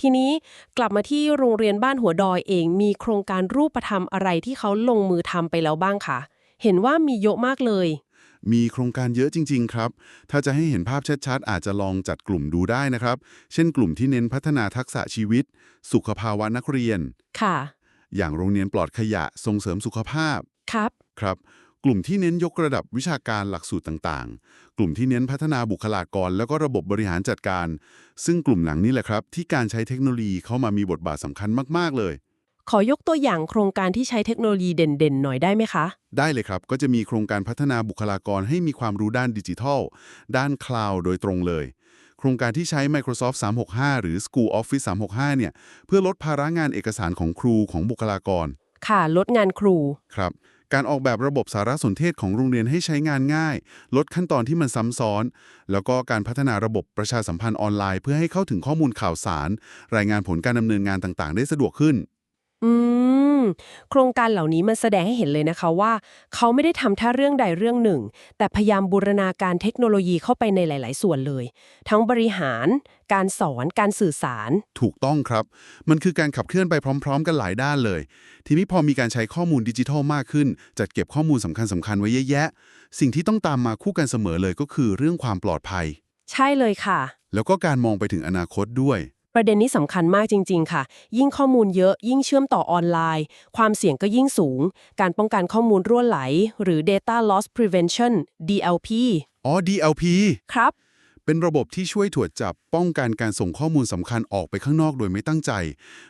ทีนี้กลับมาที่โรงเรียนบ้านหัวดอยเอง มีโครงการรูปธรรมอะไรที่เขาลงมือทำไปแล้วบ้างคะเห็นว่ามีเยอะมากเลย มีโครงการเยอะจริง ๆ ครับ ถ้าจะให้เห็นภาพชัดๆ อาจจะลองจัดกลุ่มดูได้นะครับ เช่น กลุ่มที่เน้นพัฒนาทักษะชีวิต สุขภาวะนักเรียน ค่ะ อย่างโรงเรียนปลอดขยะส่งเสริมสุขภาพ ครับ ครับ กลุ่มที่เน้นยกระดับวิชาการหลักสูตรต่างๆ กลุ่มที่เน้นพัฒนาบุคลากร แล้วก็ระบบบริหารจัดการ ซึ่งกลุ่มหลังนี้แหละครับ ที่การใช้เทคโนโลยีเข้ามามีบทบาทสำคัญมากๆเลย ขอยกตัวอย่างโครงการที่ใช้เทคโนโลยีเด่นๆ หน่อยได้ไหมคะ ได้เลยครับ ก็จะมีโครงการพัฒนาบุคลากรให้มีความรู้ด้านดิจิทัล ด้านคลาวด์โดยตรงเลยโครงการที่ใช้ Microsoft 365 หรือ School Office 365 เนี่ย เพื่อลดภาระงานเอกสารของครูของบุคลากร ค่ะลดงานครู ครับ การออกแบบระบบสารสนเทศของโรงเรียนให้ใช้งานง่าย ลดขั้นตอนที่มันซ้ำซ้อน แล้วก็การพัฒนาระบบประชาสัมพันธ์ออนไลน์ เพื่อให้เข้าถึงข้อมูลข่าวสาร รายงานผลการดำเนินงานต่างๆ ได้สะดวกขึ้น อืม โครงการเหล่านี้มันแสดงให้เห็นเลยนะคะว่า เขาไม่ได้ทำแค่เรื่องใดเรื่องหนึ่ง แต่พยายามบูรณาการเทคโนโลยีเข้าไปในหลาย ๆ ส่วนเลย ทั้งบริหาร การสอน การสื่อสาร ถูกต้องครับ มันคือการขับเคลื่อนไปพร้อม ๆ กันหลายด้านเลย ทีนี้พอมีการใช้ข้อมูลดิจิทัลมากขึ้น จัดเก็บข้อมูลสำคัญสคัญๆไว้เยอะแยะ สิ่งที่ต้องตามมาคู่กันเสมอเลยก็คือเรื่องความปลอดภัย ใช่เลยค่ะ แล้วก็การมองไปถึงอนาคตด้วย ประเด็นนี้สำคัญมากจริง ๆ ค่ะ ยิ่งข้อมูลเยอะยิ่งเชื่อมต่อออนไลน์ ความเสี่ยงก็ยิ่งสูง การป้องกันข้อมูลรั่วไหล หรือ data loss prevention DLP อ๋อ DLP ครับ เป็นระบบที่ช่วยตรวจจับป้องกันการส่งข้อมูลสำคัญออกไปข้างนอกโดยไม่ตั้งใจ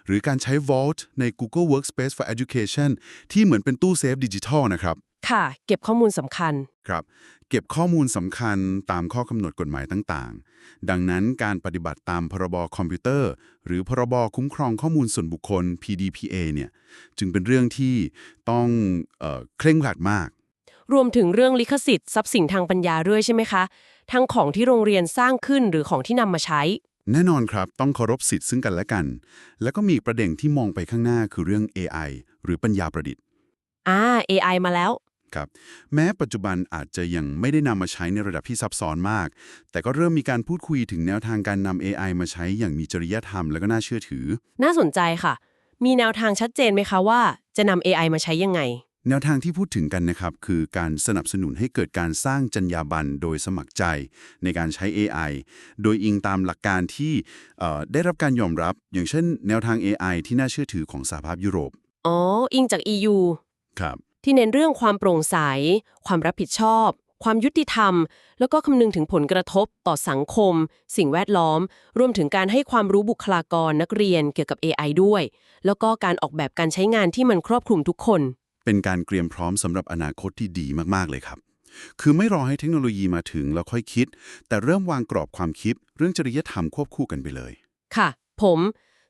หรือการใช้ Vault ใน Google Workspace for Education ที่เหมือนเป็นตู้เซฟดิจิทัลนะครับ ค่ะ เก็บข้อมูลสำคัญ ครับ เก็บข้อมูลสำคัญตามข้อกำหนดกฎหมายต่างๆ ดังนั้นการปฏิบัติตามพรบคอมพิวเตอร์ หรือพรบคุ้มครองข้อมูลส่วนบุคคล PDPA เนี่ยจึงเป็นเรื่องที่ต้องเอ่อเคร่งครัดมาก รวมถึงเรื่องลิขสิทธิ์ทรัพย์สินทางปัญญาด้วยใช่ไหมคะ ทั้งของที่โรงเรียนสร้างขึ้นหรือของที่นำมาใช้ แน่นอนครับต้องเคารพสิทธิ์ซึ่งกันและกัน แล้วก็มีอีกประเด็นที่มองไปข้างหน้าคือเรื่อง AI หรือปัญญาประดิษฐ์ อ่า AI มาแล้ว ครับแม้ปัจจุบันอาจจะยังไม่ได้นำมาใช้ในระดับที่ซับซ้อนมาก แต่ก็เริ่มมีการพูดคุยถึงแนวทางการนำ AI มาใช้อย่างมีจริยธรรมและก็น่าเชื่อถือ น่าสนใจค่ะ มีแนวทางชัดเจนไหมคะว่าจะนำ AI มาใช้ยังไง แนวทางที่พูดถึงกันนะครับ คือการสนับสนุนให้เกิดการสร้างจรรยาบรรณโดยสมัครใจในการใช้ AI โดยอิงตามหลักการที่เอ่อได้รับการยอมรับ อย่างเช่น แนวทาง AI ที่น่าเชื่อถือของสหภาพยุโรปอ๋อ อิงจาก EU ครับ ที่เน้นเรื่องความโปร่งใส ความรับผิดชอบ ความยุติธรรม แล้วก็คำนึงถึงผลกระทบต่อสังคม สิ่งแวดล้อม รวมถึงการให้ความรู้บุคลากรนักเรียนเกี่ยวกับ AI ด้วย แล้วก็การออกแบบการใช้งานที่มันครอบคลุมทุกคน เป็นการเตรียมพร้อมสำหรับอนาคตที่ดีมากๆเลยครับ คือไม่รอให้เทคโนโลยีมาถึงแล้วค่อยคิด แต่เริ่มวางกรอบความคิด เรื่องจริยธรรมควบคู่กันไปเลย ค่ะ ผม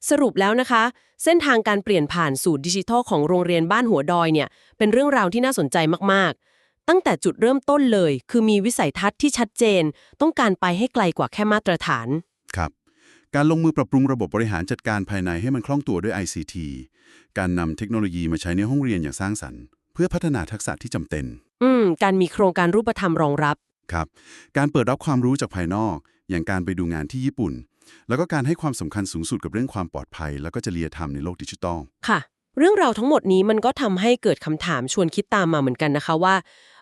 สรุปแล้วนะคะ เส้นทางการเปลี่ยนผ่านสู่ดิจิทัลของโรงเรียนบ้านหัวดอยเนี่ยเป็นเรื่องราวที่น่าสนใจมากๆ ตั้งแต่จุดเริ่มต้นเลย คือมีวิสัยทัศน์ที่ชัดเจน ต้องการไปให้ไกลกว่าแค่มาตรฐาน ครับ การลงมือปรับปรุงระบบบริหารจัดการภายในให้มันคล่องตัวด้วย ICT การนำเทคโนโลยีมาใช้ในห้องเรียนอย่างสร้างสรรค์ เพื่อพัฒนาทักษะที่จำเป็น อืม การมีโครงการรูปธรรมรองรับ ครับ การเปิดรับความรู้จากภายนอก อย่างการไปดูงานที่ญี่ปุ่น แล้วก็การให้ความสำคัญสูงสุดกับเรื่องความปลอดภัย แล้วก็จริยธรรมในโลกดิจิทัลค่ะ เรื่องราวทั้งหมดนี้มันก็ทำให้เกิดคำถามชวนคิดตามมาเหมือนกันนะคะว่า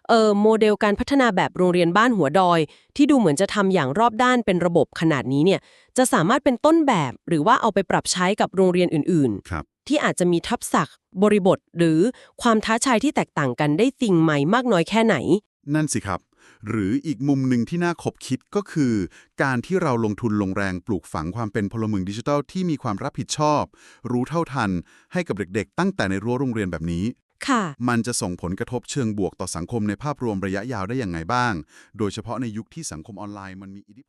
เออโมเดลการพัฒนาแบบโรงเรียนบ้านหัวดอย ที่ดูเหมือนจะทำอย่างรอบด้านเป็นระบบขนาดนี้เนี่ยจะสามารถเป็นต้นแบบ หรือว่าเอาไปปรับใช้กับโรงเรียนอื่นครับๆที่อาจจะมีทับศักบริบท หรือความท้าทายที่แตกต่างกันได้จริงไหมมากน้อยแค่ไหน นั่นสิครับ หรืออีกมุมหนึ่งที่น่าขบคิดก็คือ การที่เราลงทุนลงแรงปลูกฝังความเป็นพลเมืองดิจิทัลที่มีความรับผิดชอบ รู้เท่าทัน ให้กับเด็กๆ ตั้งแต่ในรั้วโรงเรียนแบบนี้มันจะส่งผลกระทบเชิงบวกต่อสังคมในภาพรวมระยะยาวได้อย่างไงบ้าง โดยเฉพาะในยุคที่สังคมออนไลน์มันมีอิทธิพล